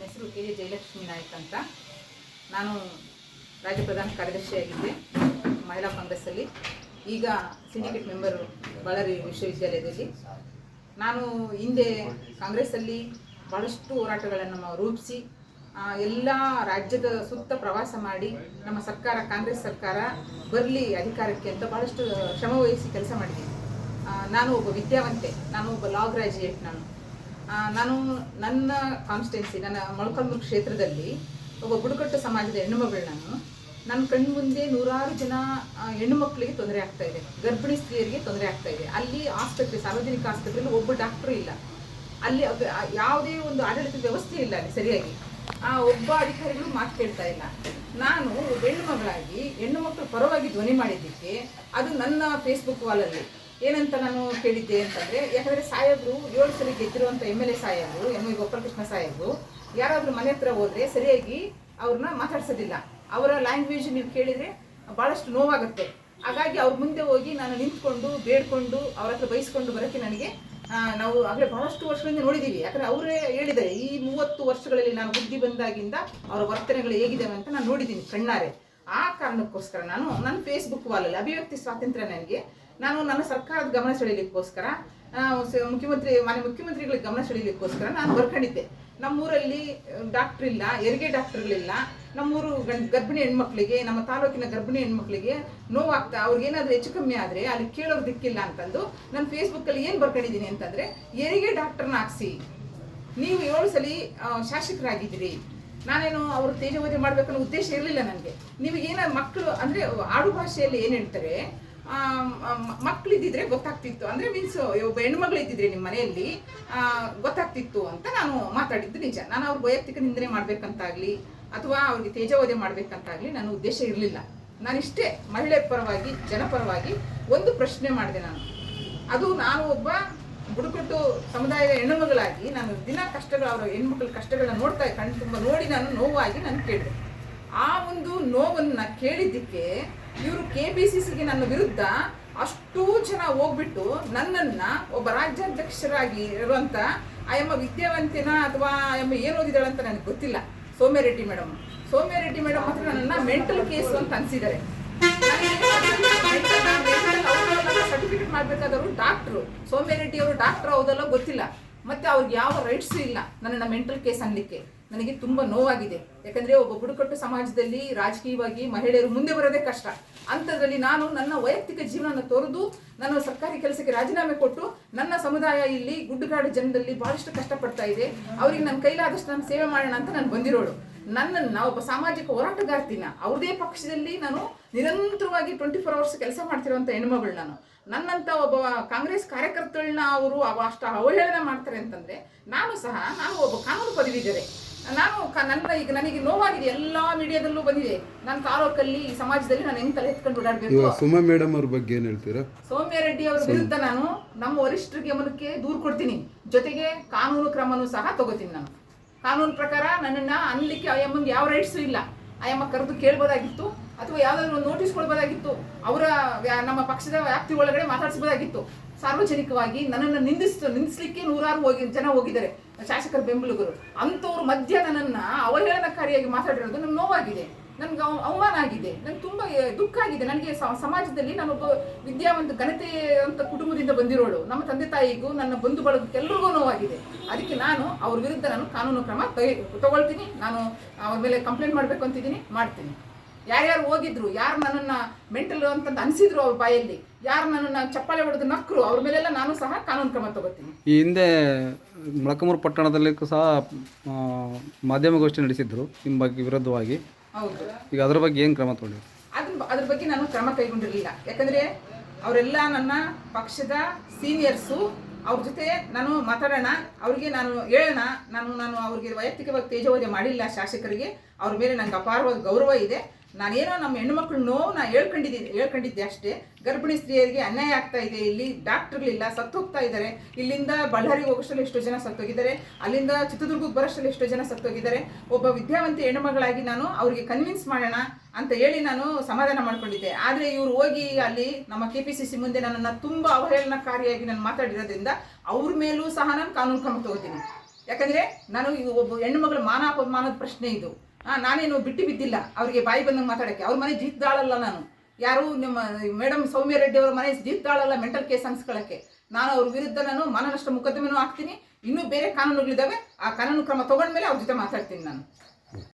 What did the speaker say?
ನನ್ನ ಹೆಸರು K J Jayalakshmi Naik ಅಂತ. ನಾನು ರಾಜ್ಯ ಪ್ರಧಾನ ಕಾರ್ಯದರ್ಶಿಯಾಗಿದ್ದೆ ಮಹಿಳಾ ಕಾಂಗ್ರೆಸ್ಸಲ್ಲಿ ಈಗ ಸಿಂಡಿಕೇಟ್ ಮೆಂಬರು ಬಳ್ಳಾರಿ ವಿಶ್ವವಿದ್ಯಾಲಯದಲ್ಲಿ. ನಾನು ಹಿಂದೆ ಕಾಂಗ್ರೆಸ್ಸಲ್ಲಿ ಭಾಳಷ್ಟು ಹೋರಾಟಗಳನ್ನು ರೂಪಿಸಿ ಎಲ್ಲ ರಾಜ್ಯದ ಸುತ್ತ ಪ್ರವಾಸ ಮಾಡಿ, ನಮ್ಮ ಸರ್ಕಾರ, ಕಾಂಗ್ರೆಸ್ ಸರ್ಕಾರ ಬರಲಿ ಅಧಿಕಾರಕ್ಕೆ ಅಂತ ಭಾಳಷ್ಟು ಶ್ರಮ ವಹಿಸಿ ಕೆಲಸ ಮಾಡಿದ್ದೀನಿ. ನಾನು ಒಬ್ಬ ವಿದ್ಯಾವಂತೆ, ನಾನು ಒಬ್ಬ ಲಾ ಗ್ರ್ಯಾಜುಯೇಟ್ ನಾನು. ನಾನು ನನ್ನ ಕಾನ್ಸ್ಟೆನ್ಸಿ ನನ್ನ ಮೊಳಕಾಲ್ಮೂರು ಕ್ಷೇತ್ರದಲ್ಲಿ ಒಬ್ಬ ಬುಡಕಟ್ಟು ಸಮಾಜದ ಹೆಣ್ಣುಮಗಳು ನಾನು. ನನ್ನ ಕಣ್ಣು ಮುಂದೆ ನೂರಾರು ಜನ ಹೆಣ್ಣು ಮಕ್ಕಳಿಗೆ ತೊಂದರೆ ಆಗ್ತಾ ಇದೆ. ಗರ್ಭಿಣಿ ಸ್ತ್ರೀಯರಿಗೆ ತೊಂದರೆ ಆಗ್ತಾ ಇದೆ. ಅಲ್ಲಿ ಆಸ್ಪತ್ರೆ, ಸಾರ್ವಜನಿಕ ಆಸ್ಪತ್ರೆಯಲ್ಲಿ ಒಬ್ಬ ಡಾಕ್ಟ್ರು ಇಲ್ಲ. ಅಲ್ಲಿ ಯಾವುದೇ ಒಂದು ಆಡಳಿತ ವ್ಯವಸ್ಥೆ ಇಲ್ಲ ಅಲ್ಲಿ ಸರಿಯಾಗಿ. ಆ, ಒಬ್ಬ ಅಧಿಕಾರಿಗಳು ಮಾತು ಕೇಳ್ತಾ ಇಲ್ಲ. ನಾನು ಹೆಣ್ಣು ಮಗಳಾಗಿ, ಹೆಣ್ಣು ಮಕ್ಕಳು ಪರವಾಗಿ ಧ್ವನಿ ಮಾಡಿದ್ದಕ್ಕೆ ಅದು ನನ್ನ ಫೇಸ್ಬುಕ್ ವಾಲಲ್ಲಿ ಏನಂತ ನಾನು ಕೇಳಿದ್ದೆ ಅಂತಂದ್ರೆ, ಯಾಕಂದ್ರೆ ಸಾಹೇಬ್ರು ಏಳು ಸಲ ಗೆದ್ದಿರುವಂತ ಎಂ ಎಲ್ ಎ ಸಾಹೇಬ್ರು, ಎಂ ಎ ಗೋಪಾಲಕೃಷ್ಣ ಸಾಹೇಬ್ರು, ಯಾರಾದ್ರೂ ಮನೆ ಹತ್ರ ಹೋದ್ರೆ ಸರಿಯಾಗಿ ಅವ್ರನ್ನ ಮಾತಾಡ್ಸೋದಿಲ್ಲ. ಅವರ ಲ್ಯಾಂಗ್ವೇಜ್ ನೀವು ಕೇಳಿದ್ರೆ ಬಹಳಷ್ಟು ನೋವಾಗುತ್ತೆ. ಹಾಗಾಗಿ ಅವ್ರ ಮುಂದೆ ಹೋಗಿ ನಾನು ನಿಂತ್ಕೊಂಡು, ಬೇಡ್ಕೊಂಡು, ಅವ್ರ ಹತ್ರ ಬಯಸ್ಕೊಂಡು ಬರೋಕ್ಕೆ ನನಗೆ ನಾವು ಆಗಲೇ ಬಹಳಷ್ಟು ವರ್ಷಗಳಿಂದ ನೋಡಿದ್ದೀವಿ ಯಾಕಂದ್ರೆ ಅವರೇ ಹೇಳಿದ್ದಾರೆ, ಈ ಮೂವತ್ತು ವರ್ಷಗಳಲ್ಲಿ ನಾನು ಬುದ್ಧಿ ಬಂದಾಗಿಂದ ಅವರ ವರ್ತನೆಗಳು ಹೇಗಿದ್ದಾವೆ ಅಂತ ನಾನು ನೋಡಿದ್ದೀನಿ ಕಣ್ಣಾರೆ. ಆ ಕಾರಣಕ್ಕೋಸ್ಕರ ನಾನು ನನ್ನ ಫೇಸ್ಬುಕ್ ವಾಲಲ್ಲಿ ಅಭಿವ್ಯಕ್ತಿ ಸ್ವಾತಂತ್ರ್ಯ ನನಗೆ ನಾನು ನನ್ನ ಸರ್ಕಾರದ ಗಮನ ಸೆಳೆಯಲಿಕ್ಕೋಸ್ಕರ ಮುಖ್ಯಮಂತ್ರಿ, ಮಾನ್ಯ ಮುಖ್ಯಮಂತ್ರಿಗಳಿಗೆ ಗಮನ ಸೆಳೆಯಲಿಕ್ಕೋಸ್ಕರ ನಾನು ಬರ್ಕೊಂಡಿದ್ದೆ. ನಮ್ಮೂರಲ್ಲಿ ಡಾಕ್ಟ್ರ್ ಇಲ್ಲ ಹೆರಿಗೆ ಡಾಕ್ಟರ್ಗಳಿಲ್ಲ. ನಮ್ಮೂರು ಗಂಡ್, ಗರ್ಭಿಣಿ ಹೆಣ್ಮಕ್ಳಿಗೆ, ನಮ್ಮ ತಾಲೂಕಿನ ಗರ್ಭಿಣಿ ಹೆಣ್ಮಕ್ಳಿಗೆ ನೋವಾಗ್ತಾ ಅವ್ರಿಗೆ ಏನಾದರೂ ಹೆಚ್ಚು ಕಮ್ಮಿ ಆದರೆ ಅಲ್ಲಿ ಕೇಳೋರು ದಿಕ್ಕಿಲ್ಲ ಅಂತಂದು ನಾನು ಫೇಸ್ಬುಕ್ಕಲ್ಲಿ ಏನು ಬರ್ಕೊಂಡಿದ್ದೀನಿ ಅಂತಂದರೆ, ಹೆರಿಗೆ ಡಾಕ್ಟರ್ನ ಹಾಕ್ಸಿ. ನೀವು ಏಳು ಸಲ ಶಾಸಕರಾಗಿದ್ದೀರಿ. ನಾನೇನು ಅವರು ತೇಜವಧಿ ಮಾಡ್ಬೇಕನ್ನೋ ಉದ್ದೇಶ ಇರಲಿಲ್ಲ ನನಗೆ. ನೀವು ಏನ ಮಕ್ಕಳು ಅಂದರೆ ಆಡು ಭಾಷೆಯಲ್ಲಿ ಏನು ಹೇಳ್ತಾರೆ ಆ, ಇದ್ದಿದ್ರೆ ಗೊತ್ತಾಗ್ತಿತ್ತು. ಅಂದ್ರೆ ಮೀನ್ಸ್ ಒಬ್ಬ ಹೆಣ್ಮಗಳು ಇದ್ದಿದ್ರೆ ನಿಮ್ಮ ಮನೆಯಲ್ಲಿ ಗೊತ್ತಾಗ್ತಿತ್ತು ಅಂತ ನಾನು ಮಾತಾಡಿದ್ದು ನಿಜ. ನಾನು ಅವ್ರ ವೈಯಕ್ತಿಕ ನಿಂದನೆ ಮಾಡ್ಬೇಕಂತಾಗ್ಲಿ ಅಥವಾ ಅವ್ರಿಗೆ ತೇಜೋವಧೆ ಮಾಡ್ಬೇಕಂತಾಗ್ಲಿ ನನ್ನ ಉದ್ದೇಶ ಇರಲಿಲ್ಲ. ನಾನಿಷ್ಟೇ ಮಹಿಳೆ ಪರವಾಗಿ ಜನಪರವಾಗಿ ಒಂದು ಪ್ರಶ್ನೆ ಮಾಡಿದೆ ನಾನು. ಅದು ನಾನು ಒಬ್ಬ ಬುಡಕಟ್ಟು ಸಮುದಾಯದ ಹೆಣ್ಣುಮಗಳಾಗಿ ನಾನು ದಿನ ಕಷ್ಟಗಳು ಅವರ ಹೆಣ್ಮಕ್ಳ ಕಷ್ಟಗಳನ್ನ ನೋಡ್ತಾ ಕಣ್ ತುಂಬ ನೋಡಿ ನಾನು ನೋವಾಗಿ ನಾನು ಕೇಳಿದೆ. ಆ ಒಂದು ನೋವನ್ನು ಕೇಳಿದ್ದಕ್ಕೆ ಇವರು ಕೆ ಬಿ ಸಿ ಸಿಗೆ ನನ್ನ ವಿರುದ್ಧ ಅಷ್ಟೂ ಜನ ಹೋಗ್ಬಿಟ್ಟು ನನ್ನನ್ನ ಒಬ್ಬ ರಾಜ್ಯಾಧ್ಯಕ್ಷರಾಗಿ ಇರುವಂತ ಆಯಮ್ಮ ವಿದ್ಯಾವಂತಿನ ಅಥವಾ ಆಯಮ್ಮ ಏನು ಓದಿದಾಳೆ ಅಂತ ನನಗೆ ಗೊತ್ತಿಲ್ಲ. ಸೌಮ್ಯ ರೆಡ್ಡಿ ಮೇಡಮ್. ಸೌಮ್ಯ ರೆಡ್ಡಿ ಮೇಡಮ್ ಮಾತ್ರ ನನ್ನ ಮೆಂಟಲ್ ಕೇಸ್ ಅಂತ ಅನ್ಸಿದ್ದಾರೆ. ಸರ್ಟಿಫಿಕೇಟ್ ಮಾಡ್ಬೇಕಾದವರು ಡಾಕ್ಟ್ರು ಸೌಮ್ಯ ರೆಡ್ಡಿ ಅವರು ಡಾಕ್ಟರ್ ಹೌದಲ್ಲ ಗೊತ್ತಿಲ್ಲ. ಮತ್ತೆ ಅವ್ರಿಗೆ ಯಾವ ರೈಟ್ಸ್ ಇಲ್ಲ ನನ್ನ ಮೆಂಟಲ್ ಕೇಸ್ ಅನ್ಲಿಕ್ಕೆ. ನನಗೆ ತುಂಬಾ ನೋವಾಗಿದೆ. ಯಾಕಂದ್ರೆ ಒಬ್ಬ ಬುಡಕಟ್ಟು ಸಮಾಜದಲ್ಲಿ ರಾಜಕೀಯವಾಗಿ ಮಹಿಳೆಯರು ಮುಂದೆ ಬರೋದೇ ಕಷ್ಟ. ಅಂಥದ್ರಲ್ಲಿ ನಾನು ನನ್ನ ವೈಯಕ್ತಿಕ ಜೀವನ ತೊರೆದು ನಾನು ಸರ್ಕಾರಿ ಕೆಲಸಕ್ಕೆ ರಾಜೀನಾಮೆ ಕೊಟ್ಟು ನನ್ನ ಸಮುದಾಯ ಇಲ್ಲಿ ಗುಡ್ಡಗಾಡು ಜನದಲ್ಲಿ ಬಹಳಷ್ಟು ಕಷ್ಟಪಡ್ತಾ ಇದೆ. ಅವ್ರಿಗೆ ನನ್ನ ಕೈಲಾದಷ್ಟು ನಾನು ಸೇವೆ ಮಾಡೋಣ ಅಂತ ನಾನು ಬಂದಿರೋಳು. ನನ್ನನ್ನ ಒಬ್ಬ ಸಾಮಾಜಿಕ ಹೋರಾಟಗಾರ್ತಿನ ಅವ್ರದೇ ಪಕ್ಷದಲ್ಲಿ ನಾನು ನಿರಂತರವಾಗಿ ಟ್ವೆಂಟಿ ಫೋರ್ ಅವರ್ಸ್ ಕೆಲಸ ಮಾಡ್ತಿರೋಂಥ ಹೆಣ್ಮಗಳು ನಾನು. ನನ್ನಂತ ಒಬ್ಬ ಕಾಂಗ್ರೆಸ್ ಕಾರ್ಯಕರ್ತಗಳನ್ನ ಅವರು ಅವ ಅಷ್ಟು ಅವಹೇಳನ ಮಾಡ್ತಾರೆ ಅಂತಂದ್ರೆ ನಾನು ಸಹ, ನಾನು ಒಬ್ಬ ಕಾನೂನು ಪದವೀಧರೆ. ನಾನು ನನ್ನ ಈಗ ನನಗೆ ನೋವಾಗಿದೆ ಎಲ್ಲಾ ಮೀಡಿಯಾದಲ್ಲೂ ಬಂದಿದೆ. ನನ್ನ ತಾಲೂಕಲ್ಲಿ ಈ ಸಮಾಜದಲ್ಲಿ ನಾನು ಹೆಂಗ್ ತಲೆ ಎತ್ಕೊಂಡು ಓಡಾಡ್ಬೇಕು? ಇವಾಗ ಸುಮಾ ಮೇಡಮ್ ಅವ್ರ ಬಗ್ಗೆ ಏನು ಹೇಳ್ತೀರಾ? ಸೌಮ್ಯ ರೆಡ್ಡಿ ಅವರ ವಿರುದ್ಧ ನಾನು ನಮ್ಮ ವರಿಷ್ಠರ ಗಮನಕ್ಕೆ ದೂರು ಕೊಡ್ತೀನಿ. ಜೊತೆಗೆ ಕಾನೂನು ಕ್ರಮನೂ ಸಹ ತಗೋತೀನಿ ನಾನು. ಕಾನೂನು ಪ್ರಕಾರ ನನ್ನನ್ನ ಅನ್ಲಿಕ್ಕೆ ಅಯ್ಯಮ್ಮಂಗೆ ಯಾವ ರೈಟ್ಸ್ ಇಲ್ಲ. ಆಯಮ್ಮ ಕರೆದು ಕೇಳ್ಬೋದಾಗಿತ್ತು ಅಥವಾ ಯಾವ್ದಾದ್ರು ಒಂದು ನೋಟಿಸ್ ಕೊಡ್ಬೋದಾಗಿತ್ತು. ಅವರ ನಮ್ಮ ಪಕ್ಷದ ವ್ಯಾಪ್ತಿ ಒಳಗಡೆ ಮಾತಾಡಿಸ್ಬೋದಾಗಿತ್ತು. ಸಾರ್ವಜನಿಕವಾಗಿ ನನ್ನನ್ನು ನಿಂದಿಸ್ತು ನಿಂದಿಸ್ಲಿಕ್ಕೆ ನೂರಾರು ಹೋಗಿ ಜನ ಹೋಗಿದ್ದಾರೆ. ಶಾಸಕರ ಬೆಂಬಲಿಗರು. ಅಂಥವ್ರ ಮಧ್ಯ ನನ್ನನ್ನ ಅವಹೇಳನಕಾರಿಯಾಗಿ ಮಾತಾಡಿರೋದು ನನ್ನ ನೋವಾಗಿದೆ. ನನ್ಗೆ ಅವ- ಅವಮಾನ ಆಗಿದೆ. ನಂಗೆ ತುಂಬ ದುಃಖ ಆಗಿದೆ. ನನಗೆ ಸಮಾಜದಲ್ಲಿ ನಾನೊಬ್ಬ ವಿದ್ಯಾವಂತ ಘನತೆ ಅಂತ ಕುಟುಂಬದಿಂದ ಬಂದಿರೋಳು. ನಮ್ಮ ತಂದೆ ತಾಯಿಗೂ, ನನ್ನ ಬಂಧು ಬಳಗಕ್ಕೆಲ್ಲರಿಗೂ ನೋವಾಗಿದೆ. ಅದಕ್ಕೆ ನಾನು ಅವ್ರ ವಿರುದ್ಧ ನಾನು ಕಾನೂನು ಕ್ರಮ ತಗೊಳ್ತೀನಿ. ನಾನು ಅವ್ರ ಮೇಲೆ ಕಂಪ್ಲೇಂಟ್ ಮಾಡಬೇಕು ಅಂತಿದ್ದೀನಿ. ಮಾಡ್ತೀನಿ. ಯಾರ್ಯಾರು ಹೋಗಿದ್ರು ಯಾರು ನನ್ನನ್ನ ಮೆಂಟಲ್ ಅಂತ ಅನ್ಸಿದ್ರು ಅವ್ರ ಬಾಯಲ್ಲಿ ಯಾರು ನನ್ನನ್ನ ಚಪ್ಪಾಳೆ ಹೊಡೆದು ನಕ್ಕರು ಅವ್ರ ಮೇಲೆಲ್ಲ ನಾನು ಸಹ ಕಾನೂನು ಕ್ರಮ ತಗೋತೀನಿ. ಈ ಹಿಂದೆ ಮೊಳಕಮೂರು ಪಟ್ಟಣದಲ್ಲಿ ಸಹ ಮಾಧ್ಯಮಗೋಷ್ಠಿ ನಡೆಸಿದ್ರು ನಿಮ್ಮ ಬಗ್ಗೆ ವಿರುದ್ಧವಾಗಿ. ಹೌದು. ಈಗ ಅದ್ರ ಬಗ್ಗೆ ಏನು ಕ್ರಮ ತಗೊಂಡಿದ್ರು ಅದ್ರ ಅದ್ರ ಬಗ್ಗೆ ನಾನು ಕ್ರಮ ಕೈಗೊಂಡಿರಲಿಲ್ಲ. ಯಾಕಂದ್ರೆ ಅವರೆಲ್ಲ ನನ್ನ ಪಕ್ಷದ ಸೀನಿಯರ್ಸು ಅವ್ರ ಜೊತೆ ನಾನು ಮಾತಾಡೋಣ ಅವ್ರಿಗೆ ನಾನು ಹೇಳೋಣ ನಾನು ನಾನು ಅವ್ರಿಗೆ ವೈಯಕ್ತಿಕವಾಗಿ ತೇಜೋವಧೆ ಮಾಡಿಲ್ಲ ಶಾಸಕರಿಗೆ ಅವ್ರ ಮೇಲೆ ನನಗೆ ಅಪಾರವಾದ ಗೌರವ ಇದೆ. ನಾನೇನೋ ನಮ್ಮ ಹೆಣ್ಣುಮಕ್ಳು ನೋವು ನಾ ಹೇಳ್ಕೊಂಡಿದ್ದೀನಿ ಹೇಳ್ಕೊಂಡಿದ್ದೆ ಅಷ್ಟೇ. ಗರ್ಭಿಣಿ ಸ್ತ್ರೀಯರಿಗೆ ಅನ್ಯಾಯ ಆಗ್ತಾ ಇದೆ. ಇಲ್ಲಿ ಡಾಕ್ಟರ್ಗಳಿಲ್ಲ ಸತ್ತು ಹೋಗ್ತಾ ಇದ್ದಾರೆ. ಇಲ್ಲಿಂದ ಬಳ್ಳಾರಿಗೆ ಹೋಗೋಷ್ಟರಲ್ಲಿ ಎಷ್ಟೋ ಜನ ಸತ್ತೋಗಿದ್ದಾರೆ ಅಲ್ಲಿಂದ ಚಿತ್ರದುರ್ಗಕ್ಕೆ ಬರೋಷ್ಟರಲ್ಲಿ ಎಷ್ಟೋ ಜನ ಸತ್ತೋಗಿದ್ದಾರೆ ಒಬ್ಬ ವಿದ್ಯಾವಂತಿ ಹೆಣ್ಣುಮಗಳಾಗಿ ನಾನು ಅವರಿಗೆ ಕನ್ವಿನ್ಸ್ ಮಾಡೋಣ ಅಂತ ಹೇಳಿ ನಾನು ಸಮಾಧಾನ ಮಾಡ್ಕೊಂಡಿದ್ದೆ. ಆದರೆ ಇವರು ಹೋಗಿ ಅಲ್ಲಿ ನಮ್ಮ ಕೆ ಪಿ ಸಿ ಸಿ ಮುಂದೆ ನನ್ನನ್ನು ತುಂಬ ಅವಹೇಳನಕಾರಿಯಾಗಿ ನಾನು ಮಾತಾಡಿರೋದ್ರಿಂದ ಅವ್ರ ಮೇಲೂ ಸಹ ನಾನು ಕಾನೂನು ಕ್ರಮ ತಗೋತೀನಿ. ಯಾಕಂದ್ರೆ ನಾನು ಒಬ್ಬ ಹೆಣ್ಣು ಮಗಳ ಮಾನ ಅಪಮಾನದ ಪ್ರಶ್ನೆ ಇದು. ಆ, ನಾನೇನು ಬಿಟ್ಟು ಬಿದ್ದಿಲ್ಲ. ಅವರಿಗೆ ಬಾಯಿ ಬಂದಂಗೆ ಮಾತಾಡಕ್ಕೆ. ಅವ್ರ ಮನೆ ಜೀತದಾಳಲ್ಲ ನಾನು. ಯಾರು ನಿಮ್ಮ ಮೇಡಮ್ ಸೌಮ್ಯ ರೆಡ್ಡಿ ಅವರ ಮನೆ ಜೀತದಾಳಲ್ಲ ಮೆಂಟಲ್ ಕೇಸ್ ಅನ್ಸ್ಕೊಳ್ಳೋಕ್ಕೆ. ನಾನು ಅವ್ರ ವಿರುದ್ಧ ನಾನು ಮಾನನಷ್ಟ ಮೊಕದ್ದಮೆನೂ ಹಾಕ್ತೀನಿ. ಇನ್ನೂ ಬೇರೆ ಕಾನೂನುಗಳಿದ್ದಾವೆ ಆ ಕಾನೂನು ಕ್ರಮ ತಗೊಂಡ್ಮೇಲೆ ಅವ್ರ ಜೊತೆ ಮಾತಾಡ್ತೀನಿ ನಾನು.